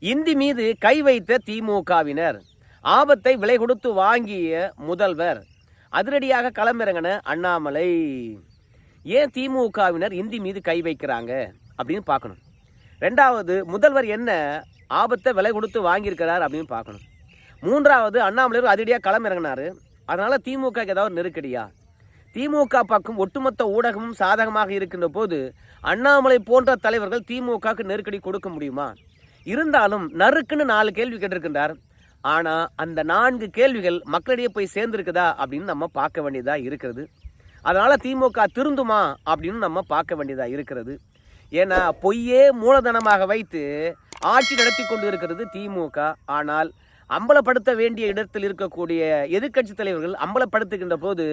இந்தி மீது கை வைத்த திமுகவினர் ஆபத்தை விலை கொடுத்து வாங்கிய முதல்வர் அதிரடியாக களமிறங்கின அண்ணாமலை. ஏன் திமுகவினர் இந்தி மீது கை வைக்கிறாங்க அப்படின்னு பார்க்கணும். ரெண்டாவது முதல்வர் என்ன ஆபத்தை விலை கொடுத்து வாங்கியிருக்கிறார் அப்படின்னு பார்க்கணும். மூன்றாவது அண்ணாமலை அதிரடியாக களமிறங்கினார். அதனால் திமுக ஏதாவது நெருக்கடியா? திமுக பக்கம் ஒட்டுமொத்த ஊடகமும் சாதகமாக இருக்கின்ற போது அண்ணாமலை போன்ற தலைவர்கள் திமுகவுக்கு நெருக்கடி கொடுக்க முடியுமா? இருந்தாலும் நறுக்குன்னு நாலு கேள்வி கேட்டிருக்கின்றார். ஆனா அந்த நான்கு கேள்விகள் மக்களிடையே போய் சேர்ந்திருக்குதா அப்படின்னு நம்ம பார்க்க வேண்டியதா இருக்கிறது. அதனால திமுக திருந்துமா அப்படின்னு நம்ம பார்க்க வேண்டியதா இருக்கிறது. ஏன்னா பொய்யே மூலதனமாக வைத்து ஆட்சி நடத்தி கொண்டு இருக்கிறது திமுக. ஆனால் அம்பலப்படுத்த வேண்டிய இடத்தில் இருக்கக்கூடிய எதிர்க்கட்சி தலைவர்கள் அம்பலப்படுத்துகின்ற போது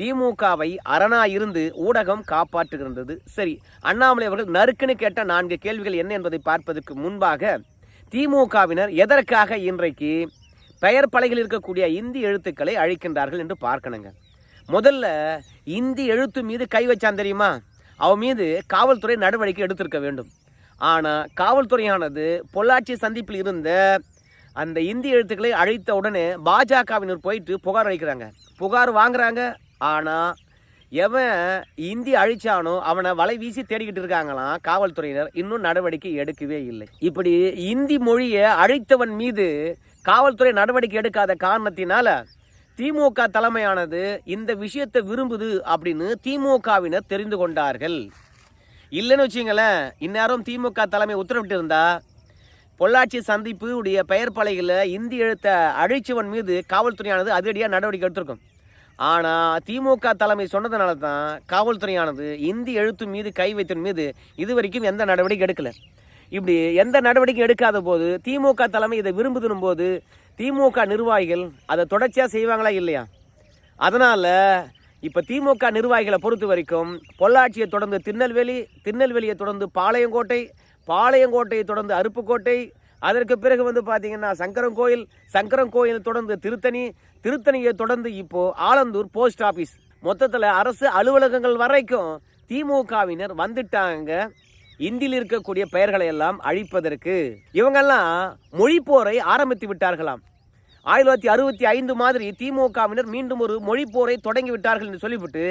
திமுகவை அரணா இருந்து ஊடகம் காப்பாற்றுகின்றது. சரி அண்ணாமலை அவர்கள் நறுக்குன்னு கேட்ட நான்கு கேள்விகள் என்ன என்பதை பார்ப்பதற்கு முன்பாக திமுகவினர் எதற்காக இன்றைக்கு பெயர் பலகையில் இருக்கக்கூடிய இந்தி எழுத்துக்களை அழிக்கின்றார்கள் என்று பார்க்கணுங்க. முதல்ல இந்தி எழுத்து மீது கை வச்சான் தெரியுமா? அவன் மீது காவல்துறை நடவடிக்கை எடுத்திருக்க வேண்டும். ஆனால் காவல்துறையானது பொள்ளாச்சி சந்திப்பில் இருந்த அந்த இந்தி எழுத்துக்களை அழித்த உடனே பாஜகவினர் போயிட்டு புகார் அளிக்கிறாங்க. புகார் வாங்குறாங்க ஆனால் எவன் இந்தி அழிச்சானோ அவனை வலை வீசி தேடிக்கிட்டு இருக்காங்களாம் காவல்துறையினர் இன்னும் நடவடிக்கை எடுக்கவே இல்லை. இப்படி இந்தி மொழியை அழித்தவன் மீது காவல்துறை நடவடிக்கை எடுக்காத காரணத்தினால திமுக தலைமையானது இந்த விஷயத்தை விரும்புது அப்படின்னு திமுகவினர் தெரிந்து கொண்டார்கள். இல்லைன்னு வச்சுங்களேன் இந்நேரம் திமுக தலைமை உத்தரவிட்டு இருந்தா பொள்ளாச்சி சந்திப்பு உடைய பெயர் பலகையில் இந்தி எழுத்த அழிச்சவன் மீது காவல்துறையானது அதிரடியாக நடவடிக்கை எடுத்திருக்கும். ஆனால் திமுக தலைமை சொன்னதுனால தான் காவல்துறையானது இந்தி எழுத்து மீது கை வைத்தன் மீது இதுவரைக்கும் எந்த நடவடிக்கை எடுக்கலை. இப்படி எந்த நடவடிக்கை எடுக்காத போது திமுக தலைமை இதை விரும்புதுனும் போது திமுக நிர்வாகிகள் அதை தொடர்ச்சியாக செய்வாங்களா இல்லையா? அதனால் இப்போ திமுக நிர்வாகிகளை பொறுத்த வரைக்கும் பொள்ளாச்சியை தொடர்ந்து திருநெல்வேலி திருநெல்வேலியை தொடர்ந்து பாளையங்கோட்டை பாளையங்கோட்டையை தொடர்ந்து அருப்புக்கோட்டை அதற்கு பிறகு வந்து பார்த்தீங்கன்னா சங்கரன் கோயில் சங்கரன் கோயில் தொடர்ந்து திருத்தணி திருத்தணியை தொடர்ந்து இப்போ ஆலந்தூர் போஸ்ட் ஆஃபீஸ் மொத்தத்தில் அரசு அலுவலகங்கள் வரைக்கும் திமுகவினர் வந்துட்டாங்க. இந்தியில் இருக்கக்கூடிய பெயர்களை எல்லாம் அழிப்பதற்கு. இவங்கெல்லாம் மொழிப்போரை ஆரம்பித்து விட்டார்களாம். ஆயிரத்தி தொள்ளாயிரத்தி அறுபத்தி ஐந்து மாதிரி திமுகவினர் மீண்டும் ஒரு மொழிப்போரை தொடங்கி விட்டார்கள் என்று சொல்லிவிட்டு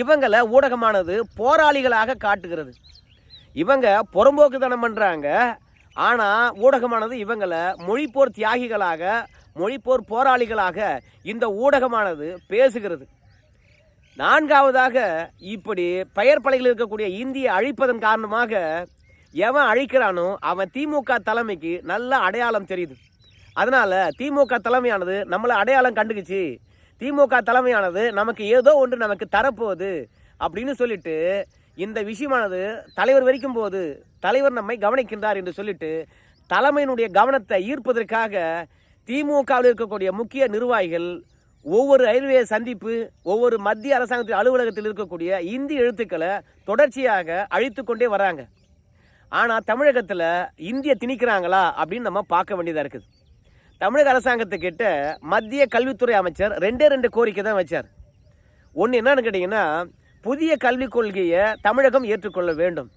இவங்களை ஊடகமானது போராளிகளாக காட்டுகிறது. இவங்க புறம்போக்குத்தனம் பண்ணுறாங்க ஆனால் ஊடகமானது இவங்களை மொழிப்போர் தியாகிகளாக மொழிப்போர் போராளிகளாக இந்த ஊடகமானது பேசுகிறது. நான்காவதாக இப்படி பெயர் பலையில் இருக்கக்கூடிய இந்தியை அழிப்பதன் காரணமாக எவன் அழிக்கிறானோ அவன் திமுக தலைமைக்கு நல்ல அடையாளம் தெரியுது. அதனால் திமுக தலைமையானது நம்மளை அடையாளம் கண்டுக்குச்சு. திமுக தலைமையானது நமக்கு ஏதோ ஒன்று நமக்கு தரப்போகுது அப்படின்னு சொல்லிட்டு இந்த விஷயமானது தலைவர் வரைக்கும் போது தலைவர் நம்மை கவனிக்கின்றார் என்று சொல்லிட்டு தலைமையினுடைய கவனத்தை ஈர்ப்பதற்காக திமுகவில் இருக்கக்கூடிய முக்கிய நிர்வாகிகள் ஒவ்வொரு ரயில்வே சந்திப்பு ஒவ்வொரு மத்திய அரசாங்கத்தின் அலுவலகத்தில் இருக்கக்கூடிய இந்தி எழுத்துக்களை தொடர்ச்சியாக அழித்து கொண்டே வராங்க. ஆனால் தமிழகத்தில் இந்திய திணிக்கிறாங்களா அப்படின்னு நம்ம பார்க்க வேண்டியதாக இருக்குது. தமிழக அரசாங்கத்துக்கிட்ட மத்திய கல்வித்துறை அமைச்சர் ரெண்டே ரெண்டு கோரிக்கை தான் வச்சார். ஒன்று என்னன்னு கேட்டிங்கன்னா புதிய கல்விக் கொள்கையை தமிழகம் ஏற்றுக்கொள்ள வேண்டும்.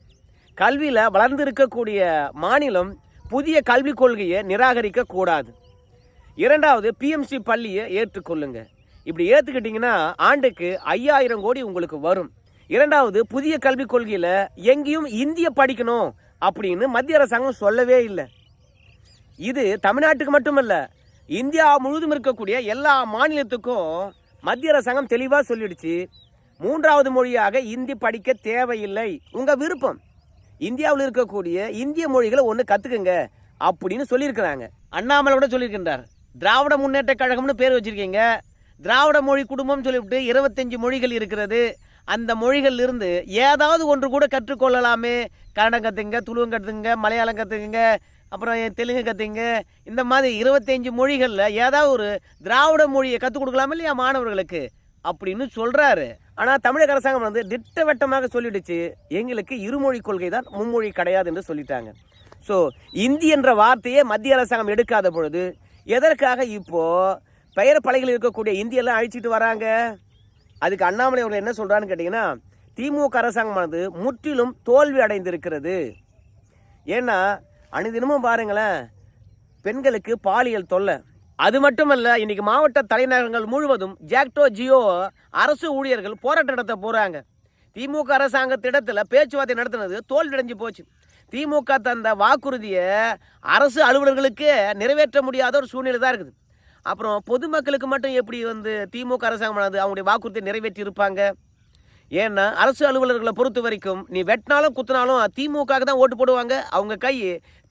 கல்வியில் வளர்ந்து இருக்கக்கூடிய மாநிலம் புதிய கல்விக் கொள்கையை நிராகரிக்க கூடாது. இரண்டாவது பிஎம்சி பள்ளியை ஏற்றுக்கொள்ளுங்க. இப்படி ஏற்றுக்கிட்டிங்கன்னா ஆண்டுக்கு ஐயாயிரம் கோடி உங்களுக்கு வரும். இரண்டாவது புதிய கல்விக் கொள்கையில் எங்கேயும் இந்திய படிக்கணும் அப்படின்னு மத்திய அரசாங்கம் சொல்லவே இல்லை. இது தமிழ்நாட்டுக்கு மட்டுமல்ல இந்தியா முழுவதும் இருக்கக்கூடிய எல்லா மாநிலத்துக்கும் மத்திய அரசாங்கம் தெளிவாக சொல்லிடுச்சு. மூன்றாவது மொழியாக இந்தி படிக்க தேவையில்லை. உங்கள் விருப்பம். இந்தியாவில் இருக்கக்கூடிய இந்திய மொழிகளை ஒன்று கற்றுக்குங்க அப்படின்னு சொல்லியிருக்கிறாங்க. அண்ணாமலை சொல்லியிருக்கின்றார். திராவிட முன்னேற்ற கழகம்னு பேர் வச்சுருக்கீங்க. திராவிட மொழி குடும்பம் சொல்லிவிட்டு இருபத்தஞ்சு மொழிகள் இருக்கிறது. அந்த மொழிகள் இருந்து ஏதாவது ஒன்று கூட கற்றுக்கொள்ளலாமே. கன்னடம் கற்றுங்க துளுவம் கற்றுங்க மலையாளம் கற்றுக்குங்க அப்புறம் தெலுங்கு கற்றுங்க இந்த மாதிரி இருபத்தஞ்சு மொழிகளில் ஏதாவது ஒரு திராவிட மொழியை கற்றுக் கொடுக்கலாமே இல்லையா மாணவர்களுக்கு? அப்படின்னு சொல்கிறாரு ஆனால் தமிழக அரசாங்கம் வந்து திட்டவட்டமாக சொல்லிடுச்சு எங்களுக்கு இருமொழி கொள்கை தான் மும்மொழி கிடையாது என்று சொல்லிட்டாங்க. ஸோ இந்தி என்ற வார்த்தையே மத்திய அரசாங்கம் எடுக்காத பொழுது எதற்காக இப்போ பெயர் பலகையில் இருக்கக்கூடிய இந்தியெல்லாம் அழிச்சிட்டு வராங்க? அதுக்கு அண்ணாமலை அவர்கள் என்ன சொல்கிறான்னு கேட்டிங்கன்னா திமுக அரசாங்கமானது முற்றிலும் தோல்வி அடைந்திருக்கிறது. ஏன்னா அனுதினமும் பாருங்களேன் பெண்களுக்கு பாலியல் தொல்லை. அது மட்டுமல்ல இன்றைக்கி மாவட்ட தலைநகரங்கள் முழுவதும் ஜாக்டோ ஜியோ அரசு ஊழியர்கள் போராட்டம் நடத்த போகிறாங்க திமுக அரசாங்கத்திடத்தில் பேச்சுவார்த்தை நடத்தினது தோல்வியடைஞ்சு போச்சு. திமுக தந்த வாக்குறுதியை அரசு அலுவலர்களுக்கு நிறைவேற்ற முடியாத ஒரு சூழ்நிலை தான் இருக்குது. அப்புறம் பொதுமக்களுக்கு மட்டும் எப்படி வந்து திமுக அரசாங்கமானது அவங்களுடைய வாக்குறுதியை நிறைவேற்றி இருப்பாங்க? ஏன்னா அரசு அலுவலர்களை பொறுத்த வரைக்கும் நீ வெட்டினாலும் குத்தினாலும் திமுக தான் ஓட்டு போடுவாங்க. அவங்க கை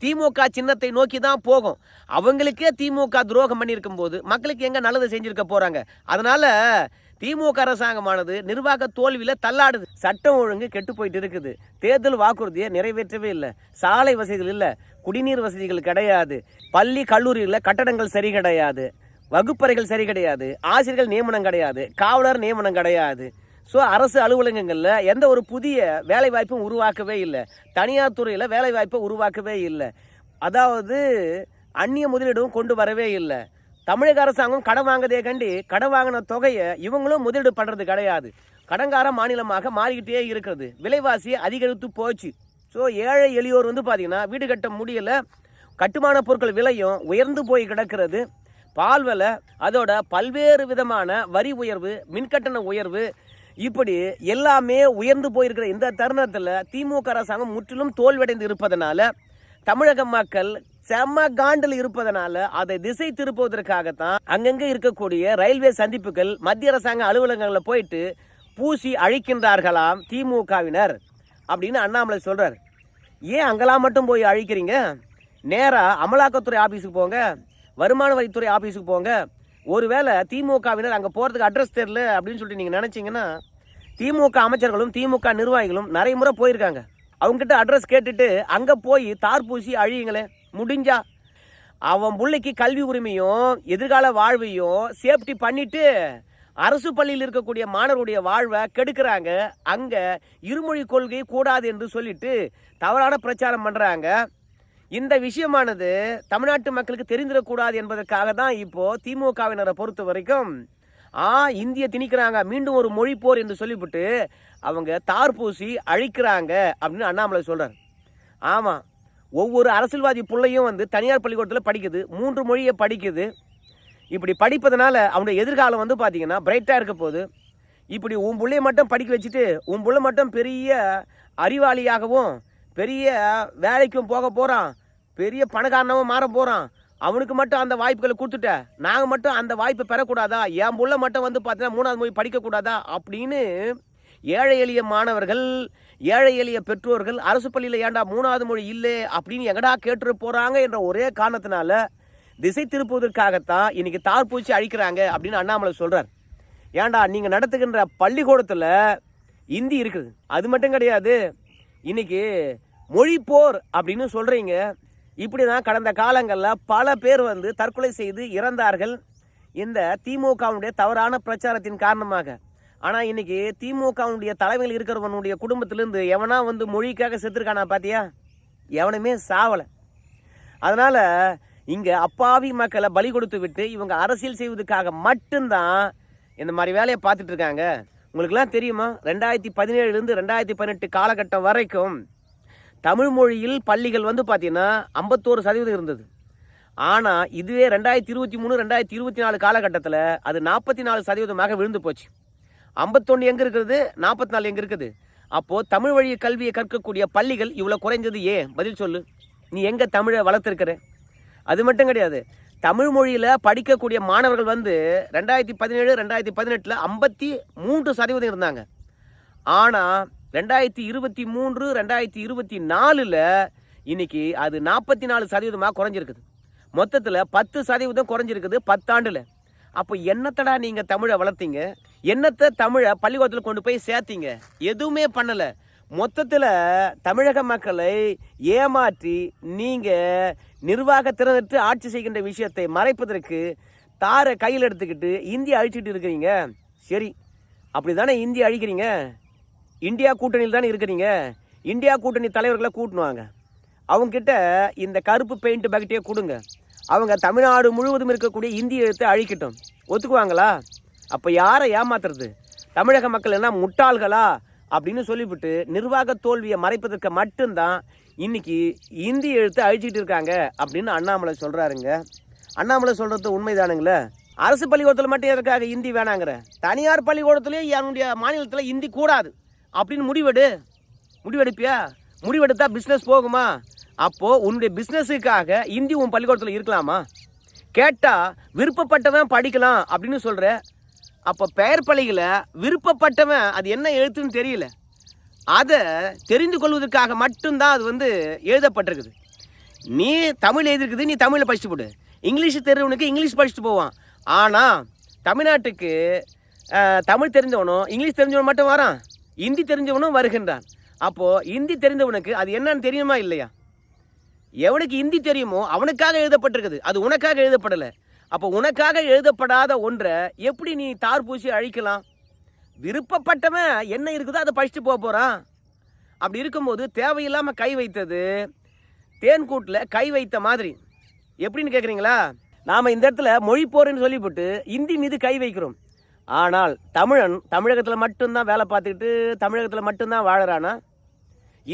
திமுக சின்னத்தை நோக்கி தான் போகும். அவங்களுக்கே திமுக துரோகம் பண்ணியிருக்கும் போது மக்களுக்கு எங்கே நல்லது செஞ்சுருக்க போகிறாங்க அதனால் திமுக அரசாங்கமானது நிர்வாக தோல்வியில தள்ளாடுது. சட்டம் ஒழுங்கு கெட்டு போயிட்டு இருக்குது. தேர்தல் வாக்குறுதியை நிறைவேற்றவே இல்லை. சாலை வசதிகள் இல்லை. குடிநீர் வசதிகள் கிடையாது. பள்ளி கல்லூரிகளில் கட்டடங்கள் சரி கிடையாது. வகுப்பறைகள் சரி கிடையாது. ஆசிரியர்கள் நியமனம் கிடையாது. காவலர் நியமனம் கிடையாது. ஸோ அரசு அலுவலகங்களில் எந்த ஒரு புதிய வேலைவாய்ப்பும் உருவாக்கவே இல்லை. தனியார் துறையில் வேலைவாய்ப்பை உருவாக்கவே இல்லை. அதாவது அந்நிய முதலீடும் கொண்டு வரவே இல்லை. தமிழக அரசாங்கம் கடன் வாங்குறதே கண்டி கடன் வாங்கின தொகையை இவங்களும் முதலீடு பண்ணுறது கிடையாது. கடங்கார மாநிலமாக மாறிக்கிட்டே இருக்கிறது. விலைவாசி அதிகரித்து போச்சு. ஸோ ஏழை எளியோர் வந்து பார்த்தீங்கன்னா வீடு கட்ட முடியல. கட்டுமான பொருட்கள் விலையும் உயர்ந்து போய் கிடக்கிறது. பால் விலை அதோட பல்வேறு விதமான வரி உயர்வு மின்கட்டண உயர்வு இப்படி எல்லாமே உயர்ந்து போயிருக்கிற இந்த தருணத்தில் திமுக அரசாங்கம் முற்றிலும் தோல்வியடைந்து இருப்பதனால தமிழக மக்கள் செம்ம காண்டில் இருப்பதனால அதை திசை திருப்புவதற்காகத்தான் அங்கங்கே இருக்கக்கூடிய ரயில்வே சந்திப்புகள் மத்திய அரசாங்க அலுவலகங்களில் போயிட்டு பூசி அழிக்கின்றார்களாம் திமுகவினர் அப்படின்னு அண்ணாமலை சொல்றார். ஏன் அங்கெல்லாம் மட்டும் போய் அழிக்கிறீங்க? நேராக அமலாக்கத்துறை ஆஃபீஸுக்கு போங்க வருமான வரித்துறை ஆஃபீஸுக்கு போங்க. ஒருவேளை திமுகவினர் அங்கே போகிறதுக்கு அட்ரஸ் தெரில அப்படின்னு சொல்லிட்டு நீங்கள் நினச்சிங்கன்னா திமுக அமைச்சர்களும் திமுக நிர்வாகிகளும் நிறைய முறை போயிருக்காங்க. அவங்ககிட்ட அட்ரஸ் கேட்டுட்டு அங்கே போய் தார் பூசி அழியுங்களே முடிஞ்சா அவன் பிள்ளைக்கு கல்வி உரிமையும் எதிர்கால வாழ்வையும் சேஃப்டி பண்ணிட்டு அரசு பள்ளியில் இருக்கக்கூடிய மாணவருடைய வாழ்வை கெடுக்கிறாங்க. அங்கே இருமொழி கொள்கை கூடாது என்று சொல்லிட்டு தவறான பிரச்சாரம் பண்ணுறாங்க இந்த விஷயமானது தமிழ்நாட்டு மக்களுக்கு தெரிந்திடக்கூடாது என்பதற்காக தான் இப்போ திமுகவினரை பொறுத்த வரைக்கும் ஆ இந்திய திணிக்கிறாங்க மீண்டும் ஒரு மொழி போர் என்று சொல்லிவிட்டு அவங்க தார் பூசி அழிக்கிறாங்க அப்படின்னு அண்ணாமலை சொல்றார். ஆமாம் ஒவ்வொரு அரசியல்வாதி பிள்ளையும் வந்து தனியார் பள்ளிக்கூடத்தில் படிக்குது மூன்று மொழியை படிக்குது. இப்படி படிப்பதனால அவனுடைய எதிர்காலம் வந்து பார்த்திங்கன்னா பிரைட்டாக இருக்க போகுது. இப்படி உன் பிள்ளைய மட்டும் படிக்க வச்சுட்டு உன் பிள்ளை மட்டும் பெரிய அறிவாளியாகவும் பெரிய வேலைக்கும் போக போகிறான் பெரிய பணக்காரனவும் மாற போகிறான் அவனுக்கு மட்டும் அந்த வாய்ப்புகளை கொடுத்துட்ட நாங்கள் மட்டும் அந்த வாய்ப்பை பெறக்கூடாதா? என் பிள்ளை மட்டும் வந்து பார்த்தீங்கன்னா மூணாவது மொழி படிக்கக்கூடாதா? அப்படின்னு ஏழை எளிய மாணவர்கள் ஏழை எளிய பெற்றோர்கள் அரசு பள்ளியில் ஏன்டா மூணாவது மொழி இல்லை? அப்படின்னு எங்கடா கேட்டு போகிறாங்க என்ற ஒரே காரணத்தினால திசை திருப்புவதற்காகத்தான் இன்னைக்கு தார்பூச்சி அழிக்கிறாங்க அப்படின்னு அண்ணாமலை சொல்கிறார் ஏண்டா நீங்கள் நடத்துகின்ற பள்ளிக்கூடத்தில் இந்தி இருக்குது. அது மட்டும் கிடையாது இன்னைக்கு மொழி போர் அப்படின்னு சொல்கிறீங்க இப்படி தான் கடந்த காலங்களில் பல பேர் வந்து தற்கொலை செய்து இறந்தார்கள். இந்த திமுகவுடைய தவறான பிரச்சாரத்தின் காரணமாக. ஆனால் இன்னைக்கு திமுகவுடைய தலைமையில் இருக்கிறவனுடைய குடும்பத்திலேருந்து எவனா வந்து மொழிக்காக செத்துருக்கானா பாத்தியா? எவனுமே சாவலை. அதனால் இங்கே அப்பாவி மக்களை பலி கொடுத்து விட்டு இவங்க அரசியல் செய்வதற்காக மட்டும்தான் இந்த மாதிரி வேலையை பார்த்துட்டு இருக்காங்க. உங்களுக்குலாம் தெரியுமா? ரெண்டாயிரத்தி பதினேழுலேருந்து ரெண்டாயிரத்தி பதினெட்டு காலகட்டம் வரைக்கும் தமிழ் மொழியில் பள்ளிகள் வந்து பார்த்தீங்கன்னா ஐம்பத்தோரு சதவீதம் இருந்தது. ஆனால் இதுவே ரெண்டாயிரத்தி இருபத்தி மூணு ரெண்டாயிரத்தி இருபத்தி நாலு காலகட்டத்தில் அது நாற்பத்தி நாலு சதவீதமாக விழுந்து போச்சு. ஐம்பத்தொன்று எங்கே இருக்குது? நாற்பத்தி நாலு எங்கே இருக்குது? அப்போது தமிழ் வழி கல்வியை கற்கக்கூடிய பள்ளிகள் இவ்வளோ குறைஞ்சது ஏன்? பதில் சொல்லு. நீ எங்கே தமிழை வளர்த்துருக்கிற? அது மட்டும் கிடையாது. தமிழ் மொழியில் படிக்கக்கூடிய மாணவர்கள் வந்து ரெண்டாயிரத்தி பதினேழு ரெண்டாயிரத்தி பதினெட்டில் ஐம்பத்தி மூன்று சதவீதம் இருந்தாங்க. ஆனால் ரெண்டாயிரத்தி இருபத்தி மூன்று ரெண்டாயிரத்தி இருபத்தி நாலில் இன்னைக்கு அது நாற்பத்தி நாலு சதவீதமாக குறைஞ்சிருக்குது. மொத்தத்தில் பத்து சதவீதம் குறைஞ்சிருக்குது பத்தாண்டில். அப்போ என்னத்தடா நீங்கள் தமிழை வளர்த்தீங்க? என்னத்தை தமிழை பள்ளிக்கூடத்தில் கொண்டு போய் சேர்த்தீங்க? எதுவுமே பண்ணலை. மொத்தத்தில் தமிழக மக்களை ஏமாற்றி நீங்கள் நிர்வாக திறனற்று ஆட்சி செய்கின்ற விஷயத்தை மறைப்பதற்கு தாரை கையில் எடுத்துக்கிட்டு இந்தியா அழிச்சிட்டு இருக்கிறீங்க. சரி அப்படி தானே இந்தியா அழிக்கிறீங்க? இந்தியா கூட்டணியில் தானே இருக்கிறீங்க? இந்தியா கூட்டணி தலைவர்களை கூட்டணுவாங்க அவங்கக்கிட்ட இந்த கருப்பு பெயிண்ட் பக்கெட்டே கொடுங்க. அவங்க தமிழ்நாடு முழுவதும் இருக்கக்கூடிய இந்திய எழுத்தை அழிக்கட்டும். ஒத்துக்குவாங்களா? அப்போ யாரை ஏமாத்துறது? தமிழக மக்கள் என்ன முட்டாள்களா? அப்படின்னு சொல்லிவிட்டு நிர்வாக தோல்வியை மறைப்பதற்கு மட்டும்தான் இன்னைக்கு இந்தி எழுத்து அழிச்சிட்டு இருக்காங்க அப்படின்னு அண்ணாமலை சொல்கிறாருங்க அண்ணாமலை சொல்கிறது உண்மைதானுங்களே. அரசு பள்ளிக்கூடத்தில் மட்டும் எதற்காக இந்தி வேணாங்கிற? தனியார் பள்ளிக்கூடத்துலேயும் என்னுடைய மாநிலத்தில் இந்தி கூடாது. அப்படின்னு முடிவெடு. முடிவெடுப்பியா? முடிவெடுத்தால் பிஸ்னஸ் போகுமா? அப்போது உன்னுடைய பிஸ்னஸுக்காக இந்தி உன் பள்ளிக்கூடத்தில் இருக்கலாமா? கேட்டால் விருப்பப்பட்டவன் படிக்கலாம் அப்படின்னு சொல்கிற அப்போ பெயர் பள்ளிகளை விருப்பப்பட்டவன் அது என்ன எழுத்துன்னு தெரியல. அதை தெரிந்து கொள்வதற்காக மட்டும்தான் அது வந்து எழுதப்பட்டிருக்குது. நீ தமிழ் எழுதிருக்குது நீ தமிழில் படிச்சுட்டு போடு. இங்கிலீஷ் தெரிஞ்சவனுக்கு இங்கிலீஷ் படிச்சுட்டு போவான். ஆனால் தமிழ்நாட்டுக்கு தமிழ் தெரிஞ்சவனும் இங்கிலீஷ் தெரிஞ்சவனும் மட்டும் வரான். ஹிந்தி தெரிஞ்சவனும் வருகின்றான். அப்போது ஹிந்தி தெரிந்தவனுக்கு அது என்னன்னு தெரியுமா இல்லையா? எவனுக்கு ஹிந்தி தெரியுமோ அவனுக்காக எழுதப்பட்டிருக்குது. அது உனக்காக எழுதப்படலை. அப்போ உனக்காக எழுதப்படாத ஒன்றை எப்படி நீ தார் பூசி அழிக்கலாம்? விருப்பப்பட்டவன் என்ன இருக்குதோ அதை படிச்சுட்டு போக போகிறான் அப்படி இருக்கும்போது தேவையில்லாமல் கை வைத்தது தேன்கூட்டில் கை வைத்த மாதிரி. எப்படின்னு கேட்குறீங்களா நாம் இந்த இடத்துல மொழி போர்னு சொல்லிவிட்டு இந்தி மீது கை வைக்கிறோம். ஆனால் தமிழன் தமிழகத்தில் மட்டும்தான் வேலை பார்த்துக்கிட்டு தமிழகத்தில் மட்டும்தான் வாழறானா?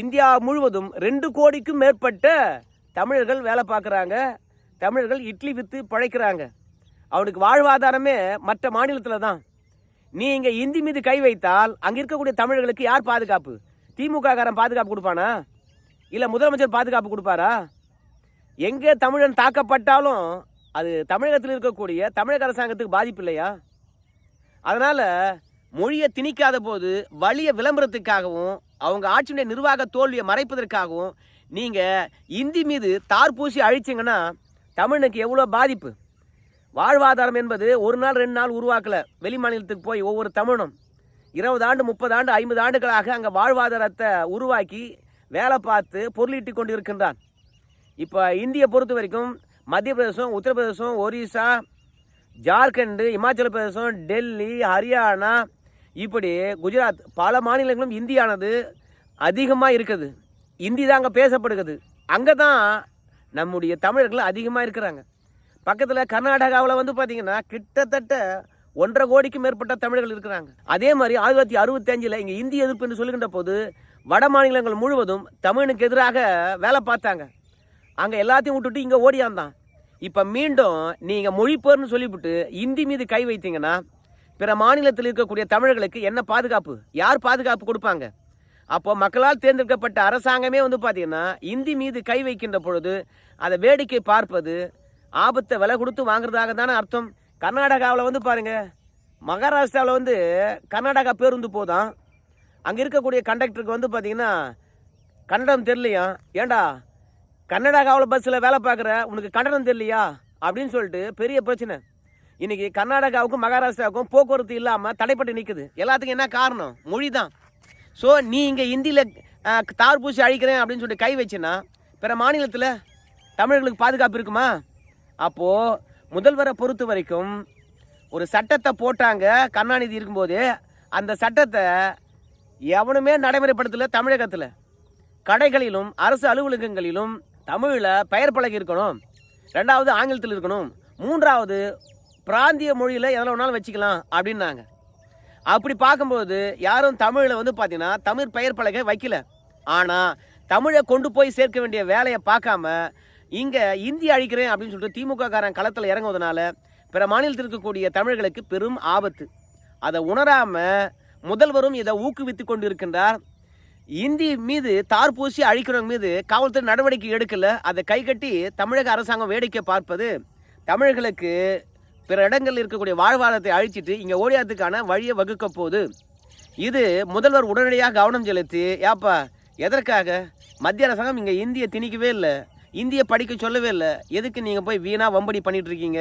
இந்தியா முழுவதும் ரெண்டு கோடிக்கும் மேற்பட்ட தமிழர்கள் வேலை பார்க்குறாங்க. தமிழர்கள் இட்லி விற்று பழைக்கிறாங்க. அவனுக்கு வாழ்வாதாரமே மற்ற மாநிலத்தில் தான். நீ இங்கே இந்தி மீது கை வைத்தால் அங்கே இருக்கக்கூடிய தமிழர்களுக்கு யார் பாதுகாப்பு? திமுககாரன் பாதுகாப்பு கொடுப்பானா? இல்லை முதலமைச்சர் பாதுகாப்பு கொடுப்பாரா? எங்கே தமிழன் தாக்கப்பட்டாலும் அது தமிழகத்தில் இருக்கக்கூடிய தமிழக அரசாங்கத்துக்கு பாதிப்பு இல்லையா? அதனால் மொழியை திணிக்காத போது வழிய விளம்பரத்துக்காகவும் அவங்க ஆட்சியுடைய நிர்வாக தோல்வியை மறைப்பதற்காகவும் நீங்கள் இந்தி மீது தார் பூசி அழிச்சிங்கன்னா தமிழனுக்கு எவ்வளோ பாதிப்பு? வாழ்வாதாரம் என்பது ஒரு நாள் ரெண்டு நாள் உருவாக்கல. வெளி மாநிலத்துக்கு போய் ஒவ்வொரு தமிழனும் இருபது ஆண்டு முப்பது ஆண்டு ஐம்பது ஆண்டுகளாக அங்கே வாழ்வாதாரத்தை உருவாக்கி வேலை பார்த்து பொருளீட்டி கொண்டு இருக்கின்றான் இப்போ இந்தியை பொறுத்த வரைக்கும் மத்திய பிரதேசம் உத்தரப்பிரதேசம் ஒரிசா ஜார்க்கண்டு இமாச்சல பிரதேசம் டெல்லி ஹரியானா இப்படி குஜராத் பல மாநிலங்களும் இந்தியானது அதிகமாக இருக்குது. இந்தி தான் அங்கே பேசப்படுகிறது. அங்கே தான் நம்முடைய தமிழர்கள் அதிகமாக இருக்கிறாங்க. பக்கத்தில் கர்நாடகாவில் வந்து பார்த்தீங்கன்னா கிட்டத்தட்ட ஒன்றரை கோடிக்கும் மேற்பட்ட தமிழர்கள் இருக்கிறாங்க. அதே மாதிரி ஆயிரத்தி தொள்ளாயிரத்தி அறுபத்தஞ்சில் இங்கே இந்தி எதிர்ப்பு என்று சொல்லுகின்ற போது வட மாநிலங்கள் முழுவதும் தமிழனுக்கு எதிராக வேலை பார்த்தாங்க. அங்கே எல்லாத்தையும் விட்டுட்டு இங்கே ஓடியாந்தான். இப்போ மீண்டும் நீங்கள் மொழிப்போர்னு சொல்லிவிட்டு இந்தி மீது கை வைத்தீங்கன்னா பிற மாநிலத்தில் இருக்கக்கூடிய தமிழர்களுக்கு என்ன பாதுகாப்பு? யார் பாதுகாப்பு கொடுப்பாங்க? அப்போ மக்களால் தேர்ந்தெடுக்கப்பட்ட அரசாங்கமே வந்து பார்த்தீங்கன்னா இந்தி மீது கை வைக்கின்ற பொழுது அதை வேடிக்கை பார்ப்பது ஆபத்தை விலை கொடுத்து வாங்குறதாக தானே அர்த்தம். கர்நாடகாவில் வந்து பாருங்கள் மகாராஷ்டிராவில் வந்து கர்நாடகா பேருந்து போதான். அங்கே இருக்கக்கூடிய கண்டக்டருக்கு வந்து பார்த்தீங்கன்னா கன்னடம் தெரியலையா? ஏண்டா கர்நாடகாவில் பஸ்ஸில் வேலை பார்க்குற உனக்கு கன்னடம் தெரியலையா? அப்படின்னு சொல்லிட்டு பெரிய பிரச்சனை. இன்றைக்கி கர்நாடகாவுக்கும் மகாராஷ்டிராவுக்கும் போக்குவரத்து இல்லாமல் தடைப்பட்டு நிற்குது எல்லாத்துக்கும் என்ன காரணம்? மொழி தான் ஸோ நீ இங்கே இந்தியில் தார் பூசி அழிக்கிறேன் அப்படின்னு சொல்லிட்டு கை வச்சுன்னா பிற மாநிலத்தில் தமிழர்களுக்கு பாதுகாப்பு இருக்குமா? அப்போது முதல்வரை பொறுத்த வரைக்கும் ஒரு சட்டத்தை போட்டாங்க கருணாநிதி இருக்கும்போது அந்த சட்டத்தை எவனுமே நடைமுறைப்படுத்தலை தமிழகத்தில். கடைகளிலும் அரசு அலுவலகங்களிலும் தமிழில் பெயர் பழகி இருக்கணும். ரெண்டாவது ஆங்கிலத்தில் இருக்கணும். மூன்றாவது பிராந்திய மொழியில் எதில் வேணாலும் வச்சுக்கலாம் அப்படின்னாங்க. அப்படி பார்க்கும்போது யாரும் தமிழில் வந்து பார்த்தீங்கன்னா தமிழ் பெயர் பலகை வைக்கல. ஆனால் தமிழை கொண்டு போய் சேர்க்க வேண்டிய வேலையை பார்க்காம இங்கே இந்தி அழிக்கிறேன் அப்படின்னு சொல்லிட்டு திமுக காரன் களத்தில் இறங்குவதனால பிற மாநிலத்தில் இருக்கக்கூடிய தமிழர்களுக்கு பெரும் ஆபத்து. அதை உணராமல் முதல்வரும் இதை ஊக்குவித்து கொண்டு இருக்கின்றார் இந்தி மீது தார் பூசி அழிக்கிறவங்க மீது காவல்துறை நடவடிக்கை எடுக்கல. அதை கை கட்டி தமிழக அரசாங்கம் வேடிக்கை பார்ப்பது. தமிழர்களுக்கு பிற இடங்களில் இருக்கக்கூடிய வாழ்வாதாரத்தை அழிச்சிட்டு இங்கே ஓடியாத்துக்கான வழியை வகுக்க போகுது. இது முதல்வர் உடனடியாக கவனம் செலுத்தி ஏப்பா எதற்காக? மத்திய அரசாங்கம் இங்கே இந்தியை திணிக்கவே இல்லை. இந்தியை படிக்க சொல்லவே இல்லை. எதுக்கு நீங்கள் போய் வீணாக வம்படி பண்ணிகிட்ருக்கீங்க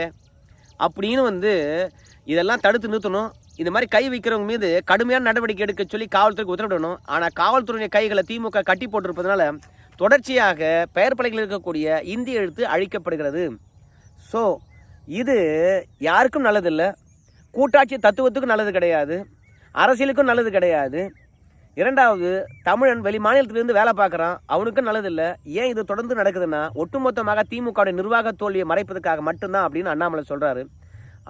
அப்படின்னு வந்து இதெல்லாம் தடுத்து நிறுத்தணும். இந்த மாதிரி கை வைக்கிறவங்க மீது கடுமையான நடவடிக்கை எடுக்க சொல்லி காவல்துறைக்கு உத்தரவிடணும். ஆனால் காவல்துறையுடைய கைகளை திமுக கட்டி போட்டிருப்பதனால தொடர்ச்சியாக பெயர் பலகையில் இருக்கக்கூடிய இந்திய எழுத்து அழிக்கப்படுகிறது. ஸோ இது யாருக்கும் நல்லதில்லை. கூட்டாட்சி தத்துவத்துக்கும் நல்லது கிடையாது. அரசியலுக்கும் நல்லது கிடையாது. இரண்டாவது தமிழன் வெளி மாநிலத்திலிருந்து வேலை பார்க்குறான். அவனுக்கும் நல்லதில்லை. ஏன் இது தொடர்ந்து நடக்குதுன்னா ஒட்டுமொத்தமாக திமுகவுடைய நிர்வாக தோல்வியை மறைப்பதற்காக மட்டும்தான் அப்படின்னு அண்ணாமலை சொல்கிறாரு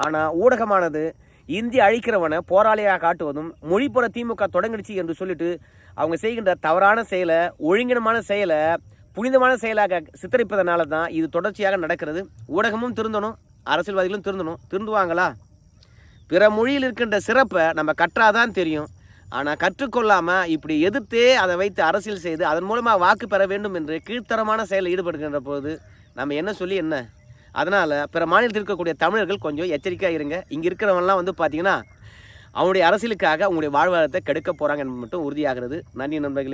ஆனால் ஊடகமானது இந்தி அழிக்கிறவனை போராளியாக காட்டுவதும் மொழிப்புற திமுக தொடங்கிடுச்சு என்று சொல்லிட்டு அவங்க செய்கின்ற தவறான செயலை ஒழுங்கினமான செயலை புனிதமான செயலாக சித்தரிப்பதனால தான் இது தொடர்ச்சியாக நடக்கிறது. ஊடகமும் திருந்தணும். அரசியல்வாதிகளும் திருந்தணும். திருந்துவாங்களா? பிற மொழியில் இருக்கின்ற சிறப்பை நம்ம கற்றாதான் தெரியும். ஆனால் கற்றுக்கொள்ளாமல் இப்படி எதிர்த்தே அதை வைத்து அரசியல் செய்து அதன் மூலமாக வாக்கு பெற வேண்டும் என்று கீழ்த்தரமான செயலில் ஈடுபடுகின்ற போது நம்ம என்ன சொல்லி என்ன? அதனால் பிற மாநிலத்தில் இருக்கக்கூடிய தமிழர்கள் கொஞ்சம் எச்சரிக்கையாக இருங்க. இங்கே இருக்கிறவங்கலாம் வந்து பார்த்தீங்கன்னா அவனுடைய அரசியலுக்காக உங்களுடைய வாழ்வாதாரத்தை கெடுக்க போகிறாங்க என்பது மட்டும் உறுதியாகிறது. நன்றி நண்பர்களே.